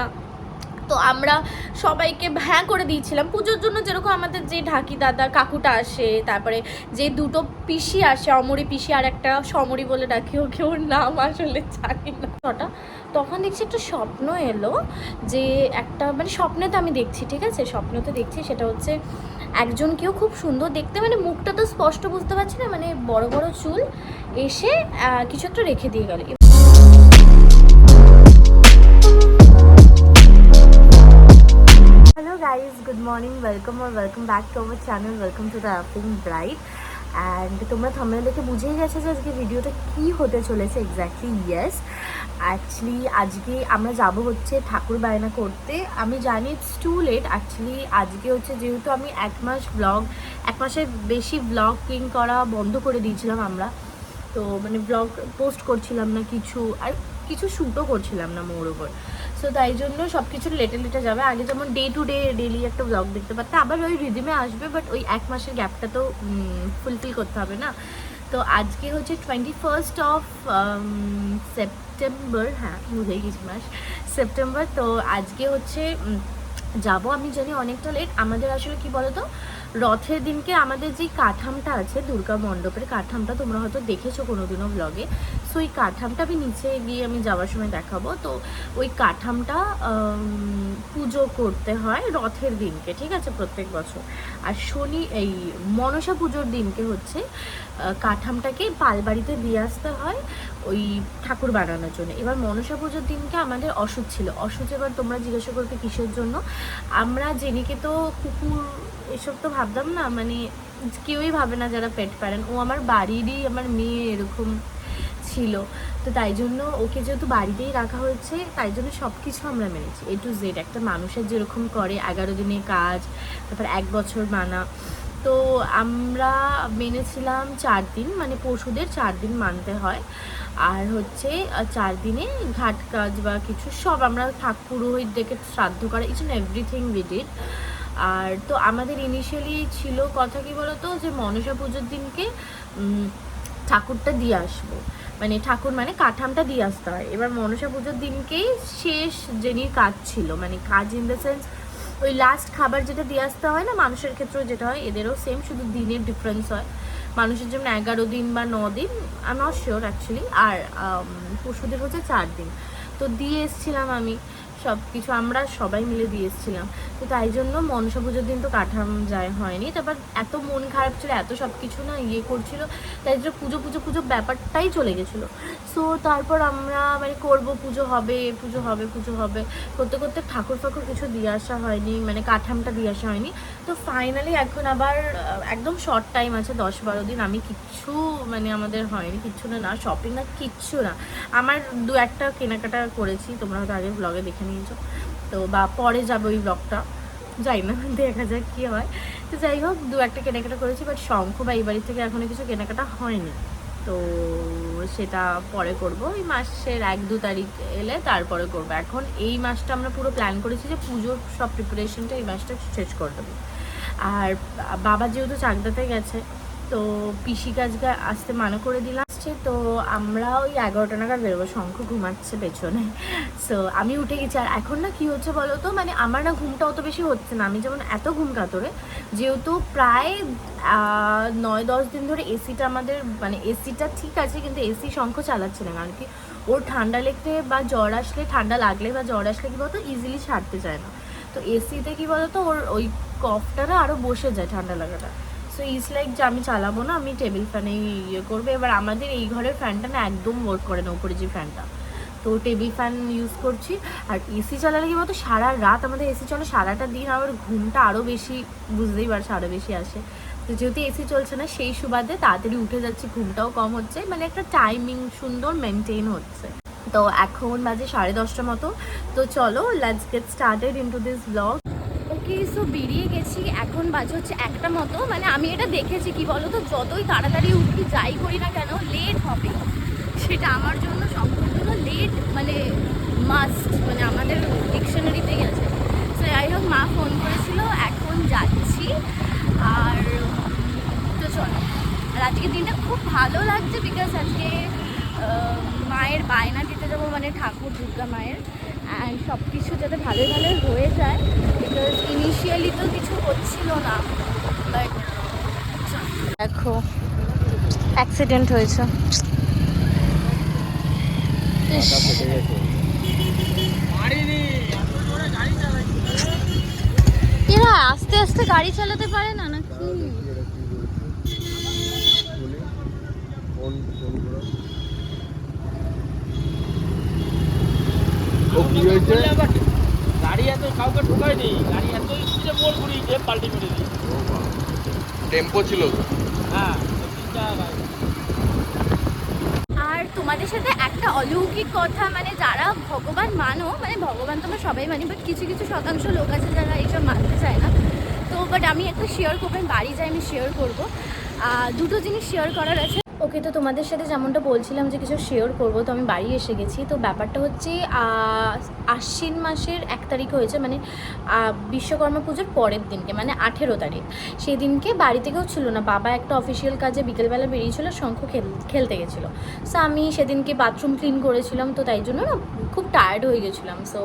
না। তো আমরা সবাইকে ভ্যাঁ করে দিয়েছিলাম। পুজোর জন্য যেরকম আমাদের যে ঢাকি দাদা, কাকুটা আসে, তারপরে যে দুটো পিসি আসে, অমরি পিসি আর একটা সমরি বলে ডাকি ওকে, ওর নাম আসলে জানি না। ওটা তখন দেখছি একটা স্বপ্ন এলো যে একটা মানে স্বপ্নে তো আমি দেখছি, ঠিক আছে? স্বপ্নে তো দেখছি সেটা হচ্ছে একজন কেউ খুব সুন্দর, দেখতে মানে মুখটা তো স্পষ্ট বুঝতে পারছি না মানে বড় বড় চুল এসে কিছু একটা রেখে দিয়ে গেল। Hello guys, good morning, welcome or welcome back to our channel, welcome to the Apping Bride and তোমরা থাম্বনেল দেখে বুঝেই গেছো যে আজকে ভিডিওটা কি হতে চলেছে এক্স্যাক্টলি ইয়েস অ্যাকচুয়ালি আজকে আমরা যাব হচ্ছে ঠাকুর বায়না করতে। আমি জানি ইটস টু লেট অ্যাকচুয়ালি আজকে হচ্ছে যেহেতু আমি এক মাস ব্লগ এক মাসের বেশি ব্লগিং করা বন্ধ করে দিয়েছিলাম আমরা। তো মানে ব্লগ পোস্ট করছিলাম না কিছু আর কিছু শ্যুটও করছিলাম না মোর ওপর সো তাই জন্য সব কিছু লেটে লেটে যাবে। আগে যেমন ডে টু ডে ডেলি একটা ব্লগ দেখতে পারতে। আবার ওই রিদিমে আসবে বাট ওই এক মাসের গ্যাপটা তো ফুলফিল করতে হবে না। তো আজকে হচ্ছে টোয়েন্টি ফার্স্ট অফ সেপ্টেম্বর হ্যাঁ বুঝেই গেছি মাস। সেপ্টেম্বর তো আজকে হচ্ছে যাব আমি জানি অনেকটা লেট আমাদের আসলে কি বলতো? রথের দিনকে আমাদের যে কাঠামটা আছে, দুর্গা মণ্ডপের কাঠামটা তোমরা হয়তো দেখেছ কোনোদিনও ব্লগে সো ওই কাঠামটা আমি নিচে গিয়ে আমি যাওয়ার সময় দেখাবো। তো, ওই কাঠামটা পুজো করতে হয় রথের দিনকে, ঠিক আছে, প্রত্যেক বছর। আর শনি, এই মনসা পুজোর দিনকে হচ্ছে কাঠামটাকে পালবাড়িতে দিয়ে আসতে হয়, ওই ঠাকুর বানানোর জন্য। এবার মনসা পুজোর দিনকে আমাদের অসুখ ছিল। অসুখ এবার তোমরা জিজ্ঞাসা করবে কিসের জন্য? আমরা জেনিকে তো কুকুর এসব তো ভাবতাম না মানে কেউই ভাবে না যারা পেট প্যারেন্ট ও আমার বাড়িরই আমার মেয়ে এরকম ছিল। তো তাই জন্য ওকে যেহেতু বাড়িতেই রাখা হয়েছে, তাই জন্য সব কিছু আমরা মেনেছি। এ টু জেড একটা মানুষের যেরকম করে, এগারো দিনে কাজ, তারপর এক বছর মানা। তো আমরা মেনেছিলাম চার দিন মানে পশুদের চার দিন মানতে হয়। আর হচ্ছে চার দিনে ঘাট কাজ বা কিছু সব আমরা ঠাকুর ডেকে শ্রাদ্ধ করা each and everything we did আর তো আমাদের ইনিশিয়ালি ছিল কথা কি বলতো? যে মনসা পুজোর দিনকে ঠাকুরটা দিয়ে আসব। মানে ঠাকুর মানে কাঠামটা দিয়ে আসতে হয়। এবার মনসা পুজোর দিনকেই শেষ জেনির কাজ ছিল মানে কাজ ইন দ্য সেন্স ওই লাস্ট খাবার যেটা দিয়ে আসতে হয় না, মানুষের ক্ষেত্রেও যেটা হয়, এদেরও সেম শুধু দিনের ডিফারেন্স হয়। মানুষের যেমন এগারো দিন বা ন দিন আই নট শিওর অ্যাকচুয়ালি আর পশুদের হচ্ছে চার দিন। তো দিয়ে এসছিলাম আমি। সব কিছু আমরা সবাই মিলে দিয়ে এসছিলাম তো তাই জন্য মনসা পুজোর দিন তো কাঠাম যায় হয়নি তারপর এত মন খারাপ ছিল, এত সব কিছু না ইয়ে করছিল, তাই জন্য পুজো পুজো পুজো ব্যাপারটাই চলে গেছিল। সো তারপর আমরা মানে করব পুজো হবে পুজো হবে পুজো হবে। করতে করতে ঠাকুর ফাকুর কিছু দিয়ে আসা হয়নি মানে কাঠামটা দিয়ে আসা হয়নি। তো ফাইনালি এখন আবার একদম শর্ট টাইম আছে, দশ বারো দিন, আমি কিচ্ছু মানে আমাদের হয়নি, কিচ্ছু না শপিং না, কিচ্ছু না। আমার দু একটা কেনাকাটা করেছি, তোমরা হয়তো আগে ব্লগে দেখে নিয়েছো। তো বা পরে যাবে ওই ব্লগটা যাই না দেখা যাক কী হয়। তো যাই হোক, দু একটা কেনাকাটা করেছি বাট শঙ্খ বা এই বাড়ি থেকে এখনও কিছু কেনাকাটা হয়নি। তো সেটা পরে করব। এই মাসের এক দু তারিখ এলে তারপরে করব। এখন এই মাসটা আমরা পুরো প্ল্যান করেছি যে পুজোর সব প্রিপারেশনটা এই মাসটা শেষ করে দেবো। আর বাবা যেহেতু চাকদাতে গেছে, তো পিসি কাজকে আসতে মানা করে দিলাম। আসছে তো আমরা ওই এগারোটা নাগাদ বেরোবো। শঙ্খ ঘুমাচ্ছে পেছনে। সো আমি উঠে গেছি। আর এখন না কি হচ্ছে বলো তো? মানে আমার না ঘুমটা অত বেশি হচ্ছে না। আমি যেমন এত ঘুম কাতরে, যেহেতু প্রায় নয়, দশ দিন ধরে এসিটা আমাদের মানে এসিটা ঠিক আছে, কিন্তু এসি শঙ্খ চালাচ্ছে না। কারণ কি, ওর ঠান্ডা লেগতে বা জ্বর আসলে, ঠান্ডা লাগলে বা জ্বর আসলে কি বলতো ইজিলি ছাড়তে চায় না। তো এসিতে কি বলতো, ওর ওই কফটা না আরও বসে যায় ঠান্ডা লাগাটা। সো ইজ লাইক যে, আমি চালাবো না, আমি টেবিল ফ্যানে ইয়ে করব। এবার আমাদের এই ঘরের ফ্যানটা না একদম ওয়ার্ক করে না, উপরে যে ফ্যানটা তো টেবিল ফ্যান ইউজ করছি। আর এসি চালালে কি বলতো, সারা রাত আমাদের এসি চলে, সারাটা দিন আবার ঘুমটা আরও বেশি, বুঝতেই পারছ আরও বেশি আসে। তো যেহেতু এসি চলছে না, সেই সুবাদে তাড়াতাড়ি উঠে যাচ্ছি, ঘুমটাও কম হচ্ছে মানে একটা টাইমিং সুন্দর মেনটেন হচ্ছে। তো এখন বাজে সাড়ে দশটা মতো। তো চলো let's get started into this blog okay so বেরিয়ে গেছি, এখন বাজে হচ্ছে একটা মতো। মানে আমি এটা দেখেছি, কি বলো তো, যতই তাড়াতাড়ি উঠি যাই করি না কেন লেট হবে। সেটা আমার জন্য সম্পূর্ণ লেট মানে মাস্ট মানে আমাদের ডিকশনারিতেই আছে। সো যাই হোক, মা ফোন করেছিল, এখন যাচ্ছি। আর, তো চলো, আর আজকের দিনটা খুব ভালো লাগছে বিকজ আজকে মায়ের বায়না দিতে যাব মানে ঠাকুর, দুর্গা মায়ের। সব কিছু যাতে ভালোই ভালোই হয়ে যায় বিকজ ইনিশিয়ালি তো কিছু হচ্ছিল না বাট দেখো অ্যাক্সিডেন্ট হয়েছে। এরা আস্তে আস্তে গাড়ি চালাতে পারে না? ও কি হয়েছে? গাড়ি এত কাউকে ঢোকায়নি। গাড়ি এত স্পিডে মোড় ঘুরিয়েছে পাল্টি মেরে দিই টেম্পো ছিল হ্যাঁ আর তোমাদের সাথে একটা অলৌকিক কথা মানে যারা ভগবান মানো মানে ভগবান তোমরা সবাই মানি বাট কিছু কিছু শতাংশ লোক আছে যারা এইসব মানতে চায় না। তো বাট আমি একটা শেয়ার করব আমি বাড়ি যাই আমি শেয়ার করব। আহ, দুটো জিনিস শেয়ার করার আছে। ওকে তো তোমাদের সাথে যেমনটা বলছিলাম যে কিছু শেয়ার করব, তো আমি বাড়ি এসে গেছি। তো ব্যাপারটা হচ্ছে আশ্বিন মাসের এক তারিখ হয়েছে মানে বিশ্বকর্মা পুজোর পরের দিনকে মানে আঠেরো তারিখ। সেই দিনকে বাড়ি থেকেও ছিল না, বাবা একটা অফিসিয়াল কাজে বিকেলবেলা বেরিয়েছিল, শঙ্খ খেল, খেলতে গেছিল। সো আমি সেদিনকে বাথরুম ক্লিন করেছিলাম, তো তাই জন্য না খুব টায়ার্ড হয়ে গেছিলাম। সো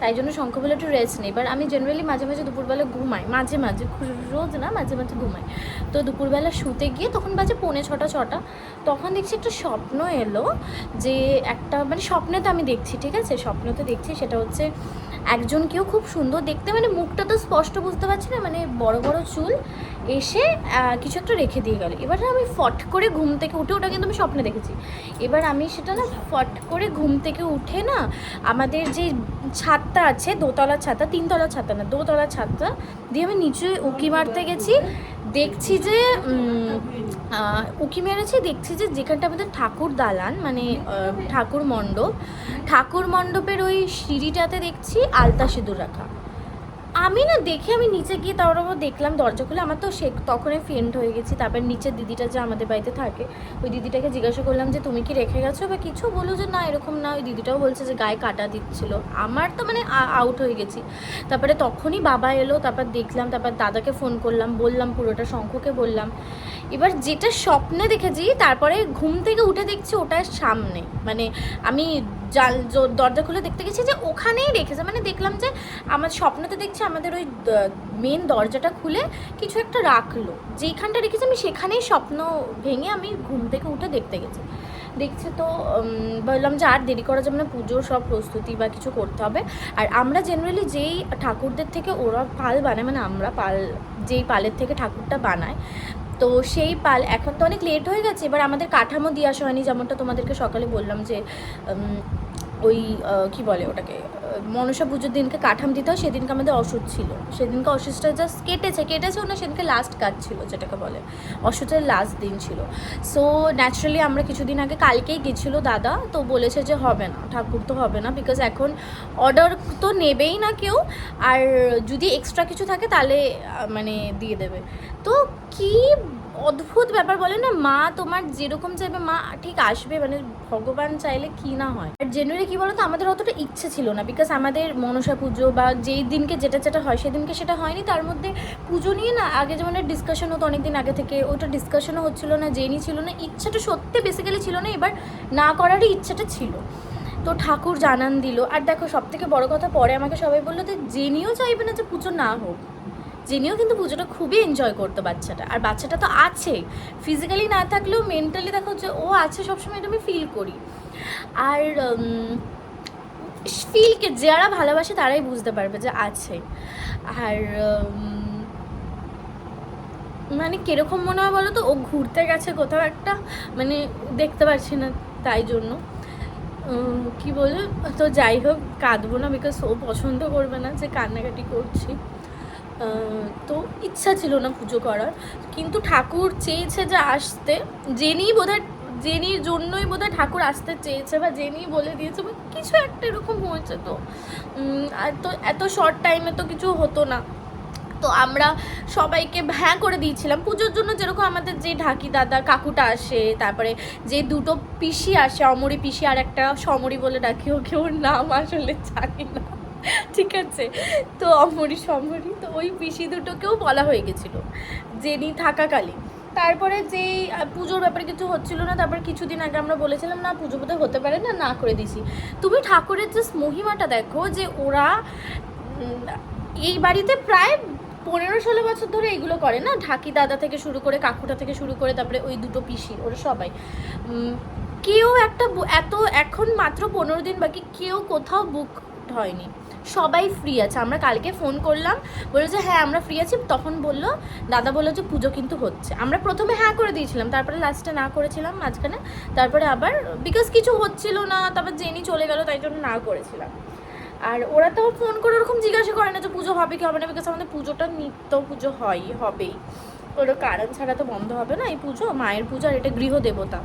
তাই জন্য শঙ্খ বলে একটু রেস্ট নেই। এবার আমি জেনারেলি মাঝে মাঝে দুপুরবেলা ঘুমাই, মাঝে মাঝে রোজ না, মাঝে মাঝে ঘুমাই। তো দুপুরবেলা শুতে গিয়ে তখন বাজে পৌনে ছটা ছটা। তখন দেখছি একটু স্বপ্ন এলো যে একটা মানে স্বপ্নে তো আমি দেখছি, ঠিক আছে? স্বপ্ন তো দেখছি সেটা হচ্ছে একজন কেউ খুব সুন্দর দেখতে মানে মুখটা তো স্পষ্ট বুঝতে পারছি না মানে বড় বড় চুল এসে কিছু একটা রেখে দিয়ে গেল। এবার আমি ফট করে ঘুম থেকে উঠে, ওটা কিন্তু আমি স্বপ্নে দেখেছি। এবার আমি সেটা না ফট করে ঘুম থেকে উঠে না আমাদের যে ছাদটা আছে দোতলা ছাতা তিনতলা ছাতা না দোতলা ছাদটা দিয়ে আমি নিচে উঁকি মারতে গেছি। দেখছি যে উঁকি মেরেছি, দেখছি যে যেখানটা আমাদের ঠাকুর দালান মানে ঠাকুর মণ্ডপ, ঠাকুর মণ্ডপের ওই সিঁড়িটাতে দেখছি আলতা সিঁদুর রাখা। আমি না দেখে আমি নিচে গিয়ে তার উপর দেখলাম, দরজা খুলে আমার তো সে তখনই ফেন্ট হয়ে গেছি। তারপর নিচের দিদিটা যে আমাদের বাড়িতে থাকে, ওই দিদিটাকে জিজ্ঞাসা করলাম যে, তুমি কি রেখে গেছো বা কিছু? বলো যে, না, এরকম না। ওই দিদিটাও বলছে যে, গায়ে কাটা দিচ্ছিল। আমার তো মানে আউট হয়ে গেছি। তারপরে তখনই বাবা এলো, তারপর দেখলাম, তারপর দাদাকে ফোন করলাম, বললাম পুরোটা শঙ্খকে বললাম। এবার যেটা স্বপ্নে দেখেছি, তারপরে ঘুম থেকে উঠে দেখছি ওটার সামনে। মানে আমি জাল দরজা খুলে দেখতে গেছি যে, ওখানেই রেখেছে। মানে দেখলাম যে, আমার স্বপ্নতে দেখছি আমাদের ওই মেন দরজাটা খুলে কিছু একটা রাখল। যেইখানটা রেখেছি আমি সেখানেই স্বপ্ন ভেঙে আমি ঘুম থেকে উঠে দেখতে গেছি। দেখছে তো বললাম যে আর দেরি করা যাবে না, পুজোর সব প্রস্তুতি বা কিছু করতে হবে। আর আমরা জেনারেলি যেই ঠাকুরদের থেকে ওরা পাল বানায় মানে আমরা পাল, যেই পালের থেকে ঠাকুরটা বানায়, তো সেই পাল, এখন তো অনেক লেট হয়ে গেছে, এবার আমাদের কাঠামো দিয়ে আসা হয়নি, যেমনটা তোমাদেরকে সকালে বললাম যে ওই কি বলে ওটাকে? মনসা পুজোর দিনকে কাঠাম দিতে হয়, সেদিনকে আমাদের অসুখ ছিল। সেদিনকে অসুখটা জাস্ট কেটেছে কেটেছে না সেদিনকে লাস্ট কাজ ছিল যেটাকে বলে। অসুখের লাস্ট দিন ছিল। সো ন্যাচারালি আমরা কিছুদিন আগে কালকেই গেছিল দাদা, তো বলেছে যে হবে না, ঠাকুর তো হবে না বিকজ এখন অর্ডার তো নেবেই না কেউ, আর যদি এক্সট্রা কিছু থাকে তাহলে মানে দিয়ে দেবে। তো কি অদ্ভুত ব্যাপার বলে না, মা তোমার যেরকম চাইবে, মা ঠিক আসবে মানে ভগবান চাইলে কি না হয়। আর জেনারেলি কি বলতো, আমাদের অতটা ইচ্ছে ছিল না বিকজ আমাদের মনসা পুজো বা যেই দিনকে যেটা যেটা হয় সেদিনকে সেটা হয়নি, তার মধ্যে পুজো নিয়ে না, আগে যেমন ডিসকাশন হতো অনেকদিন আগে থেকে, ওটা ডিসকাশনও হচ্ছিল না জেনি ছিল না, ইচ্ছাটা সত্যি বেসিক্যালি ছিল না, এবার না করারই ইচ্ছাটা ছিল। তো ঠাকুর জানান দিল, আর দেখো সব থেকে বড় কথা, পরে আমাকে সবাই বলল যে জেনিও চাইবে না যে পুজো না হোক জেনিও কিন্তু পুজোটা খুবই এনজয় করতো বাচ্চাটা। আর বাচ্চাটা তো আছে। ফিজিক্যালি না থাকলেও মেন্টালি দেখো যে ও আছে সবসময়, এটা আমি ফিল করি। আর ফিলকে যারা ভালোবাসে তারাই বুঝতে পারবে যে আছে। আর মানে কীরকম মনে হয় বলো তো ও ঘুরতে গেছে কোথাও একটা মানে দেখতে পাচ্ছি না তাই জন্য। কি বলে তো যাই হোক, কাঁদবো না বিকজ ও পছন্দ করবে না যে কান্নাকাটি করছি। তো ইচ্ছা ছিল না পুজো করার। কিন্তু ঠাকুর চেয়েছে যে আসতে। জেনেই বোধহয়, জেনির জন্যই বোধহয় ঠাকুর আসতে চেয়েছে বা জেনেই বলে দিয়েছে বা কিছু একটা এরকম হয়েছে তো। আর তো এত শর্ট টাইমে তো কিছু হতো না। তো আমরা সবাইকে হ্যাঁ করে দিয়েছিলাম। পুজোর জন্য যেরকম আমাদের যে ঢাকি দাদা কাকুটা আসে, তারপরে যে দুটো পিসি আসে, অমরি পিসি আর একটা সমরি বলে ডাকি ওকে, ওর নাম আসলে জানি না। ঠিক আছে? তো অমরি সমরি তো ওই পিসি দুটোকেও বলা হয়ে গেছিল জেনি থাকাকালীন। তারপরে যেই পুজোর ব্যাপারে কিছু হচ্ছিল না, তারপর কিছুদিন আগে আমরা বলেছিলাম, না, পুজো বোধহয় হতে পারে না না করে দিছি। তুমি ঠাকুরের জাস্ট মহিমাটা দেখো যে ওরা এই বাড়িতে প্রায় পনেরো ষোলো বছর ধরে এগুলো করে না, ঢাকি দাদা থেকে শুরু করে, কাকুটা থেকে শুরু করে, তারপরে ওই দুটো পিসি, ওরা সবাই। কেউ একটা এত, এখন মাত্র পনেরো দিন বাকি, কেউ কোথাও বুক হয়নি। সবাই ফ্রি আছে। আমরা কালকে ফোন করলাম, বলল যে হ্যাঁ আমরা ফ্রি আছি। তখন বলল, দাদা বলল যে, পুজো কিন্তু হচ্ছে। আমরা প্রথমে হ্যাঁ করে দিয়েছিলাম, তারপরে লাস্টে না করেছিলাম, মাঝখানে। তারপরে আবার বিকজ কিছু হচ্ছিল না, তারপর জেনি চলে গেল, তাই জন্য না করেছিলাম। আর ওরা তো ফোন করে ওরকম জিজ্ঞাসা করে না যে, পুজো হবে কি হবে না? বিকজ আমাদের পুজোটা নিত্য পুজো হয়, হবেই। ওর কারণ ছাড়া তো বন্ধ হবে না এই পুজো, মায়ের পুজো আর এটা গৃহদেবতা।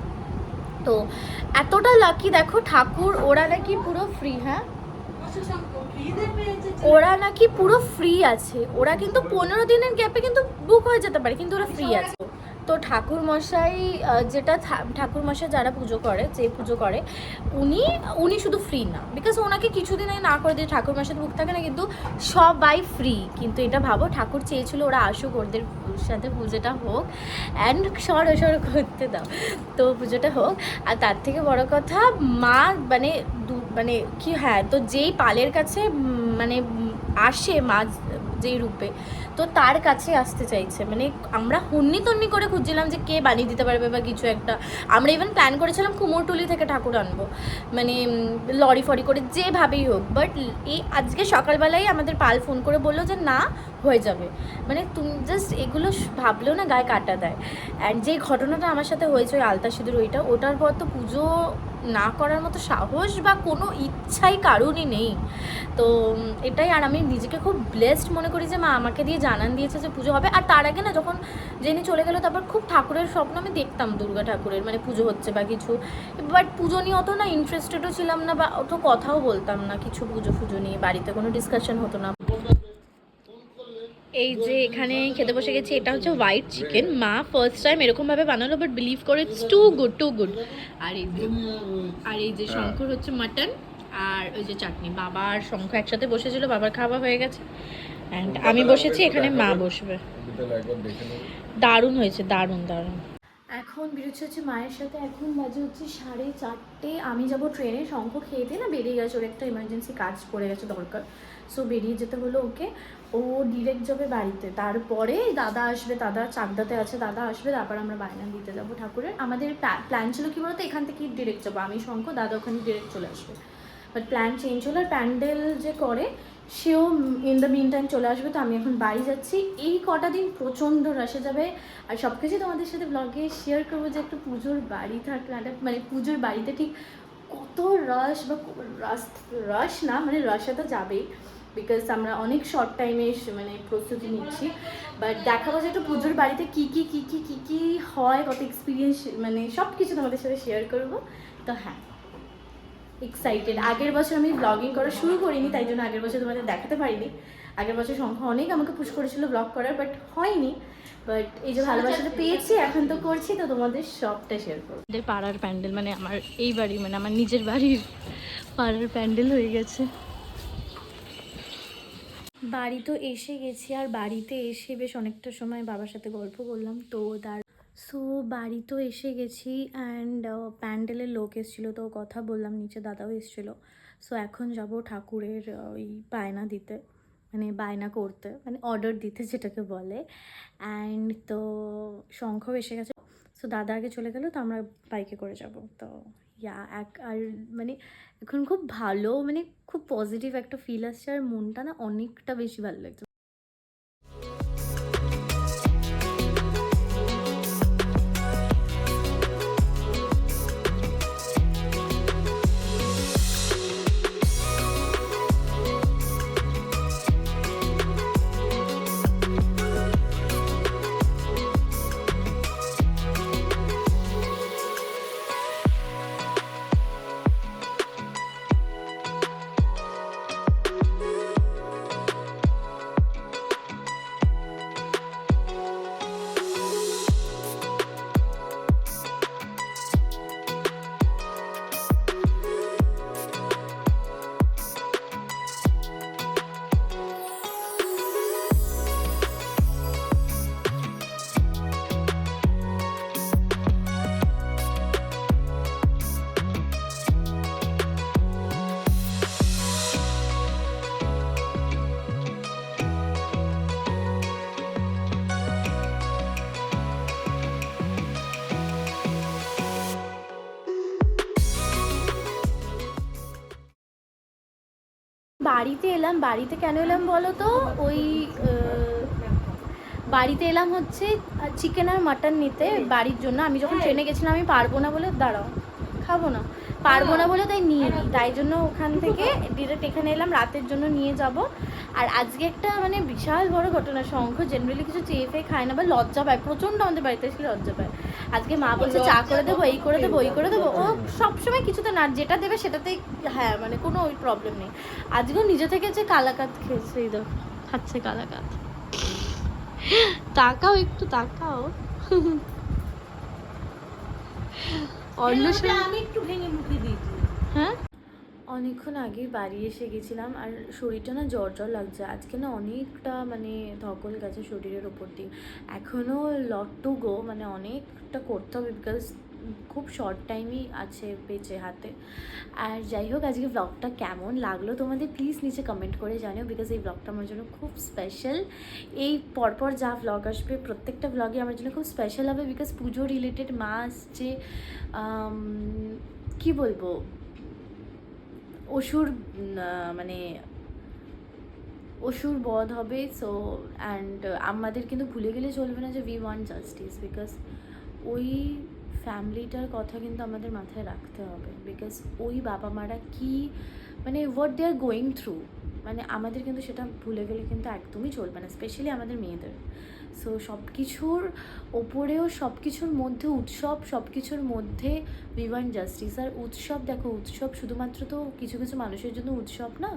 তো এতটা লাকি দেখো ঠাকুর, ওরা নাকি পুরো ফ্রি হ্যাঁ? ওরা নাকি পুরো ফ্রি আছে। ওরা কিন্তু পনেরো দিনের গ্যাপে কিন্তু বুক হয়ে যেতে পারে কিন্তু ওরা ফ্রি আছে। তো ঠাকুর মশাই যেটা ঠাকুর মশাই যারা পুজো করে যে পুজো করে উনি উনি শুধু ফ্রি না। বিকজ ওনাকে কিছুদিন আগে না করে দিয়ে ঠাকুর মশাই বুক থাকে না কিন্তু সবাই ফ্রি কিন্তু এটা ভাবো ঠাকুর চেয়েছিল ওরা আসুক ওদের সাথে পুজোটা হোক। অ্যান্ড সর সর করতে দাও। তো পুজোটা হোক। আর তার থেকে বড় কথা মা মানে দু- মানে কি হ্যাঁ তো যেই পালের কাছে মানে আসে মা যেই রূপে, তো তার কাছে আসতে চাইছে। মানে আমরা হন্নি তন্নি করে খুঁজছিলাম যে কে বানিয়ে দিতে পারবে বা কিছু একটা। আমরা ইভেন প্ল্যান করেছিলাম কুমোরটুলি থেকে ঠাকুর আনব। মানে লরি ফরি করে যেভাবেই হোক। বাট এই আজকে সকালবেলায় আমাদের পাল ফোন করে বলল যে, না, হয়ে যাবে। মানে তুমি জাস্ট এগুলো ভাবলেও না গায়ে কাটা দেয়। অ্যান্ড যে ঘটনাটা আমার সাথে হয়েছে ওই আলতা সিঁদুর ওইটা, ওটার পর তো পুজো না করার মতো সাহস বা কোনো ইচ্ছাই কারণই নেই। তো এটাই আর আমি নিজেকে খুব ব্লেসড মনে করি যে মা আমাকে দিয়ে জানান দিয়েছে যে পুজো হবে। আর তার আগে না যখন জেনে চলে গেলো তারপর খুব ঠাকুরের স্বপ্ন আমি দেখতাম দুর্গা ঠাকুরের মানে পুজো হচ্ছে বা কিছু। বাট পুজো নিয়ে অত না ইন্টারেস্টেডও ছিলাম না বা অত কথাও বলতাম না, কিছু পুজো ফুজো নিয়ে, বাড়িতে কোনো ডিসকাশন হতো না। এই যে এখানে খেতে বসে গেছি, এটা হচ্ছে হোয়াইট চিকেন মা ফার্স্ট টাইম এরকমভাবে বানালো বাট বিলিভ করে it's too good too good আর এই যে, আর এই যে শঙ্কর হচ্ছে মাটন আর ওই যে চাটনি। বাবা আর শঙ্খ একসাথে বসেছিল, বাবার খাওয়া হয়ে গেছে। অ্যান্ড আমি বসেছি, এখানে মা বসবে। দারুণ হয়েছে, দারুণ দারুণ। এখন বেরোচ্ছে হচ্ছে মায়ের সাথে, এখন বাজে হচ্ছে সাড়ে চারটে। আমি যাব ট্রেনে শঙ্খ খেয়ে দিয়ে না বেরিয়ে গেছে, ওর একটা ইমার্জেন্সি কাজ পড়ে গেছে দরকার। সো বেরিয়ে যেতে হলো ওকে। ও ডিরেক্ট যাবে বাড়িতে। তারপরে দাদা আসবে, দাদা চাকদাতে আছে, দাদা আসবে, তারপর আমরা বায়না দিতে যাব ঠাকুরের। আমাদের প্ল্যান ছিল কি বলতো? এখান থেকে ডিরেক্ট যাব। আমি শঙ্খ, দাদা ওখানে ডিরেক্ট চলে আসবে। বাট প্ল্যান চেঞ্জ হলো আর প্যান্ডেল যে করে, সেও ইন দ্য মিন টাইম চলে আসবে। তো আমি এখন বাড়ি যাচ্ছি। এই কটা দিন প্রচণ্ড রাশে যাবে। আর সব কিছু তোমাদের সাথে ব্লগে শেয়ার করব যে একটা পুজোর বাড়ি থাকলে একটা মানে পুজোর বাড়িতে ঠিক কত রাশ বা রাশ রাশ না মানে রাশে তো যাবেই। বিকজ আমরা অনেক শর্ট টাইমে মানে প্রস্তুতি নিচ্ছি। বাট দেখাবো যে একটা পুজোর বাড়িতে কী কী কী কী কী কী হয়, কত এক্সপিরিয়েন্স মানে সব কিছু তোমাদের সাথে শেয়ার করব। তো হ্যাঁ এক্সাইটেড আগের বছর আমি ব্লগিং করা শুরু করিনি, তাই জন্য আগের বছর তোমাদের দেখাতে পারিনি। আগের বছর সংখ্যা অনেক আমাকে পুশ করেছিল ব্লগ করার বাট হয়নি। বাট এই যে ভালোবাসাটা পেয়েছি, এখন তো করছি, তো তোমাদের সবটা শেয়ার করব। পাড়ার প্যান্ডেল মানে আমার এই বাড়ি মানে আমার নিজের বাড়ির পাড়ার প্যান্ডেল হয়ে গেছে। বাড়ি তো এসে গেছি, আর বাড়িতে এসে বেশ অনেকটা সময় বাবার সাথে গল্প করলাম। তো তার, সো বাড়ি তো এসে গেছি অ্যান্ড প্যান্ডেলের লোক এসেছিল, তো কথা বললাম, নিচে দাদাও এসেছিল। সো এখন যাব ঠাকুরের ওই বায়না দিতে মানে বায়না করতে মানে অর্ডার দিতে যেটাকে বলে। অ্যান্ড তো শঙ্খও এসে গেছে। সো দাদা আগে চলে গেলো, তো আমরা বাইকে করে যাব। তো ইয়া এক আর মানে এখন খুব ভালো মানে খুব পজিটিভ একটা ফিল আসছে। আর মনটা না অনেকটা বেশি ভালো লাগছে। বাড়িতে এলাম বাড়িতে কেন এলাম বলো তো? ওই আহ, বাড়িতে এলাম হচ্ছে চিকেন আর মাটন নিতে বাড়ির জন্য। আমি যখন ট্রেনে গেছিলাম আমি পারব না বলে দাঁড়াও খাব না। পারব না বলে তাই নিয়ে নিই তাই জন্য ওখান থেকে ডিরেক্ট এখানে এলাম, রাতের জন্য নিয়ে যাব। আর আজকে একটা মানে বিশাল বড় ঘটনা, শঙ্খ জেনারেলি কিছু চেয়ে ফেয়ে খায় না বা লজ্জা পায়, প্রচণ্ড আমাদের বাড়িতে এসে লজ্জা পায়। আজকে মা বলছে, চা করে দেবো, এই করে দেবো, ওই করে দেবো। ও সবসময় কিছুতে না, যেটা দেবে সেটাতেই হ্যাঁ মানে কোনো ওই প্রবলেম নেই। আজকেও নিজে থেকে যে কালাকাত খেয়েছে, এই দেখো। খাচ্ছে কালাকাত। তাকাও একটু, তাকাও। আমি একটু ভেঙে মুখে দিয়েছি হ্যাঁ? অনেকক্ষণ আগে বাড়ি এসে গেছিলাম আর শরীরটা না জ্বর জ্বর লাগছে। আজকে না অনেকটা মানে ধকল গেছে শরীরের ওপর দিয়ে। এখনও লট টু গো মানে অনেকটা করতে হবে বিকজ খুব শর্ট টাইমই আছে বেঁচে হাতে। আর যাই হোক আজকে ব্লগটা কেমন লাগল তোমাদের প্লিজ নিচে কমেন্ট করে জানিও বিকজ এই ব্লগটা আমার জন্য খুব স্পেশাল এই পরপর যা ব্লগ আসবে, প্রত্যেকটা ব্লগে আমার জন্য খুব স্পেশাল হবে বিকজ পুজো রিলেটেড মা আসছে কি বলব? অসুর মানে অসুর বধ হবে সো অ্যান্ড আমাদের কিন্তু ভুলে গেলে চলবে না যে উই ওয়ান্ট জাস্টিস বিকজ ওই ফ্যামিলিটার কথা কিন্তু আমাদের মাথায় রাখতে হবে। বিকজ ওই বাবা মারা কি মানে what they are going through মানে আমাদের কিন্তু সেটা ভুলে গেলে কিন্তু একদমই চলবে না স্পেশালি আমাদের মেয়েদের। সো সব কিছুর ওপরেও সব কিছুর মধ্যে উৎসব সব কিছুর মধ্যে উই ওয়ান্ট জাস্টিস আর উৎসব, দেখো, উৎসব শুধুমাত্র তো কিছু কিছু মানুষের জন্য উৎসব না।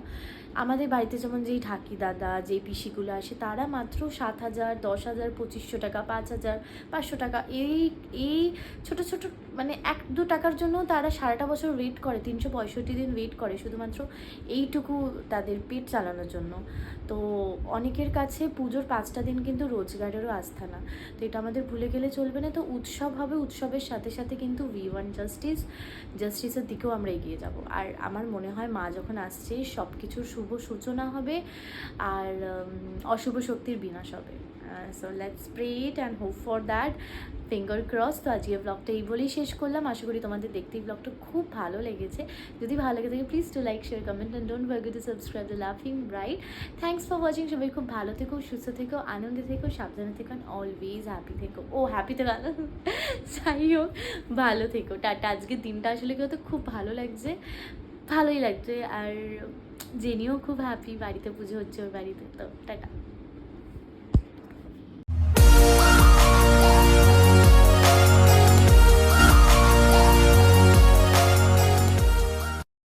আমাদের বাড়িতে যেমন যেই ঠাকি দাদা, যেই পিসিগুলো আসে, তারা মাত্র সাত হাজার, দশ হাজার, পঁচিশশো টাকা, পাঁচ হাজার, পাঁচশো টাকা, এই এই ছোট ছোট মানে এক, দু টাকার জন্য তারা সারাটা বছর ওয়েট করে, তিনশো পঁয়ষট্টি দিন ওয়েট করে, শুধুমাত্র এইটুকু তাদের পেট চালানোর জন্য। তো অনেকের কাছে পুজোর পাঁচটা দিন কিন্তু রোজগারেরও আস্থা না। তো এটা আমাদের ভুলে গেলে চলবে না। তো উৎসব হবে, উৎসবের সাথে সাথে কিন্তু উই ওয়ান জাস্টিস জাস্টিসের দিকেও আমরা এগিয়ে যাব। আর আমার মনে হয় মা যখন আসছে সব কিছুর শুভ সূচনা হবে আর অশুভ শক্তির বিনাশ হবে। So let's pray and hope for that finger cross তো আজকে ব্লগটা এই বলেই শেষ করলাম। আশা করি তোমাদের দেখতে এই ব্লগটা খুব ভালো লেগেছে। যদি ভালো লেগে থাকে please to like share comment and don't forget to subscribe the লাফিং ব্রাইট থ্যাংকস ফর ওয়াচিং সবাই খুব ভালো থেকো, সুস্থ থেকো, আনন্দে থেকো, সাবধানে থেকো অ্যান্ড অলওয়েজ হ্যাপি থেকো। ও হ্যাপি ভালো যাই হোক, ভালো থেকো। টাটা। আজকের দিনটা আসলে কেউ তো খুব ভালো লাগছে। ভালোই লাগছে। আর জেনিও খুব হ্যাপি বাড়িতে পুজো হচ্ছে ওর বাড়িতে তো টাটা।